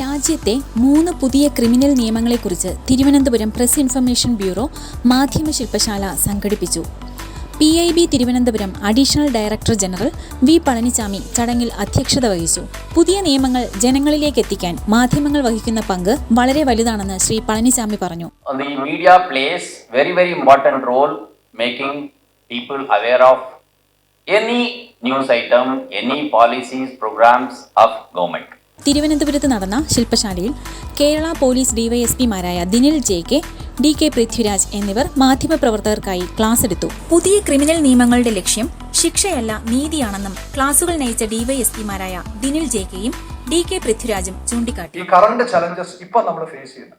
രാജ്യത്തെ മൂന്ന് പുതിയ ക്രിമിനൽ നിയമങ്ങളെക്കുറിച്ച് തിരുവനന്തപുരം പ്രസ് ഇൻഫർമേഷൻ ബ്യൂറോ മാധ്യമ ശില്പശാല സംഘടിപ്പിച്ചു. P I B Thiruvananthapuram additional director general V Palaniswami ചടങ്ങിൽ അധ്യക്ഷത വഹിച്ചു. പുതിയ നിയമങ്ങൾ ജനങ്ങളിലേക്ക് എത്തിക്കാൻ മാധ്യമങ്ങൾ വഹിക്കുന്ന പങ്ക് വളരെ വലുതാണെന്ന് ശ്രീ പളനിസ്വാമി പറഞ്ഞു. Media plays very very very role making people aware of any news item any policies programs of government. തിരുവനന്തപുരത്ത് നടന്ന ശില്പശാലയിൽ Kerala police ഡിവൈഎസ്പിമാരായ Dinil J K D K Prithviraj എന്നിവർ മാധ്യമപ്രവർത്തകർക്കായി ക്ലാസ് എടുത്തു. പുതിയ ക്രിമിനൽ നിയമങ്ങളുടെ ലക്ഷ്യം ശിക്ഷയല്ല നീതിയാണെന്നും ക്ലാസുകൾ നയിച്ച ഡിവൈഎസ്പിമാരായ ദിനിൽ ജെ കെയും ഡി കെ പൃഥ്വിരാജും ചൂണ്ടിക്കാട്ടി. ഈ കറണ്ട് ചലഞ്ചസ് ഇപ്പൊ നമ്മൾ ഫേസ് ചെയ്യുന്നു.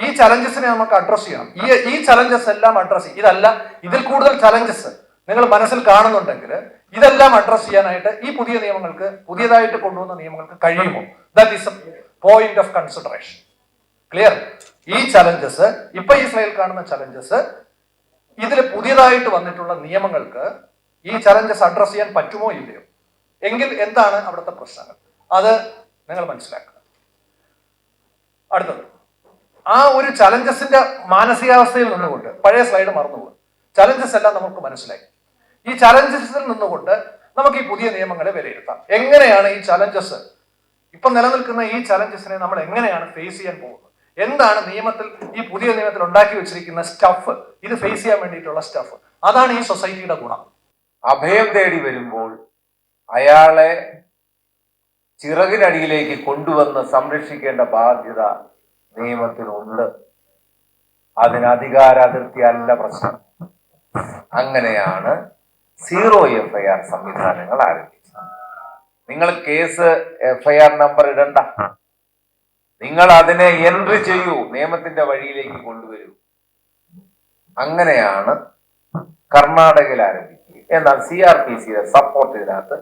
ഈ ചലഞ്ചസിനെ നമുക്ക് അഡ്രസ് ചെയ്യണം. ഈ ഈ ചലഞ്ചസ് എല്ലാം അഡ്രസ് ചെയ്യും ഇതല്ല ഇതിൽ കൂടുതൽ ചലഞ്ചസ് നിങ്ങൾ മനസ്സിൽ കാണുന്നുണ്ടെങ്കിൽ ഇതെല്ലാം അഡ്രസ്സ് ചെയ്യാനായിട്ട് ഈ പുതിയ നിയമങ്ങൾക്ക് പുതിയതായിട്ട് കൊണ്ടുവന്ന നിയമങ്ങൾക്ക് കഴിയുമോ? That is point of consideration clear ഈ ചലഞ്ചസ് ഇപ്പൊ സ്ലൈഡിൽ കാണുന്ന ചലഞ്ചസ് ഇതിൽ പുതിയതായിട്ട് വന്നിട്ടുള്ള നിയമങ്ങൾക്ക് ഈ ചലഞ്ചസ് അഡ്രസ് ചെയ്യാൻ പറ്റുമോ ഇല്ലയോ? എങ്കിൽ എന്താണ് അവിടുത്തെ പ്രശ്നങ്ങൾ? അത് നിങ്ങൾ മനസ്സിലാക്കുക. അടുത്തത് ആ ഒരു ചലഞ്ചസിന്റെ മാനസികാവസ്ഥയിൽ നിന്നുകൊണ്ട് പഴയ സ്ലൈഡ് മറന്നുപോകും ചലഞ്ചസ് എല്ലാം നമുക്ക് മനസ്സിലായി. ഈ ചലഞ്ചസിൽ നിന്നുകൊണ്ട് നമുക്ക് ഈ പുതിയ നിയമങ്ങളെ വിലയിരുത്താം. എങ്ങനെയാണ് ഈ ചലഞ്ചസ് ഇപ്പൊ നിലനിൽക്കുന്ന ഈ ചലഞ്ചസിനെ നമ്മൾ എങ്ങനെയാണ് ഫേസ് ചെയ്യാൻ പോകുന്നത്? എന്താണ് നിയമത്തിൽ ഈ പുതിയ നിയമത്തിൽ ഉണ്ടാക്കി വെച്ചിരിക്കുന്ന സ്റ്റഫ് ഇത് ഫേസ് ചെയ്യാൻ വേണ്ടിയിട്ടുള്ള സ്റ്റഫ് അതാണ് ഈ സൊസൈറ്റിയുടെ ഗുണം. അഭയം തേടി വരുമ്പോൾ അയാളെ ചിറകിനടിയിലേക്ക് കൊണ്ടുവന്ന് സംരക്ഷിക്കേണ്ട ബാധ്യത നിയമത്തിനുണ്ട് അതിന് അല്ല പ്രശ്നം. അങ്ങനെയാണ് സീറോ എഫ് ഐ ആർ സംവിധാനങ്ങൾ ആരംഭിച്ചു. നിങ്ങൾ case F I R number ഇടണ്ട. നിങ്ങൾ അതിനെ എൻട്രി ചെയ്യൂ നിയമത്തിന്റെ വഴിയിലേക്ക് കൊണ്ടുവരൂ. അങ്ങനെയാണ് കർണാടകയിൽ ആരംഭിക്കുക. എന്നാൽ സി ആർ പി സിയുടെ സപ്പോർട്ട് ഇതിനകത്ത്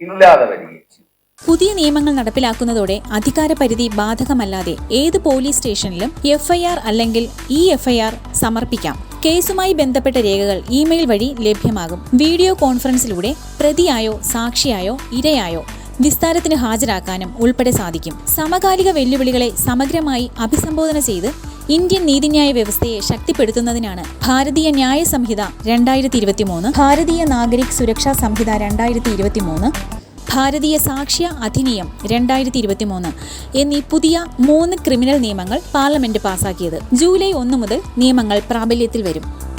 ഇല്ലാതെ വരികയും ചെയ്തു. പുതിയ നിയമങ്ങൾ നടപ്പിലാക്കുന്നതോടെ അധികാരപരിധി ബാധകമല്ലാതെ ഏത് പോലീസ് സ്റ്റേഷനിലും എഫ്ഐആർ അല്ലെങ്കിൽ ഇ എഫ്ഐആർ സമർപ്പിക്കാം. കേസുമായി ബന്ധപ്പെട്ട രേഖകൾ ഇമെയിൽ വഴി ലഭ്യമാകും. വീഡിയോ കോൺഫറൻസിലൂടെ പ്രതിയായോ സാക്ഷിയായോ ഇരയായോ വിസ്താരത്തിന് ഹാജരാക്കാനും ഉൾപ്പെടെ സാധിക്കും. സമകാലിക വെല്ലുവിളികളെ സമഗ്രമായി അഭിസംബോധന ചെയ്ത് ഇന്ത്യൻ നീതിന്യായ വ്യവസ്ഥയെ ശക്തിപ്പെടുത്തുന്നതിനാണ് ഭാരതീയ ന്യായ സംഹിത രണ്ടായിരത്തി ഇരുപത്തിമൂന്ന് ഭാരതീയ നാഗരിക് സുരക്ഷാ സംഹിത രണ്ടായിരത്തി ഇരുപത്തിമൂന്ന് ഭാരതീയ സാക്ഷ്യ അധിനിയം രണ്ടായിരത്തി ഇരുപത്തി മൂന്ന് എന്നീ പുതിയ മൂന്ന് ക്രിമിനൽ നിയമങ്ങൾ പാർലമെന്റ് പാസാക്കിയത് ജൂലൈ ഒന്ന് മുതൽ നിയമങ്ങൾ പ്രാബല്യത്തിൽ വരും.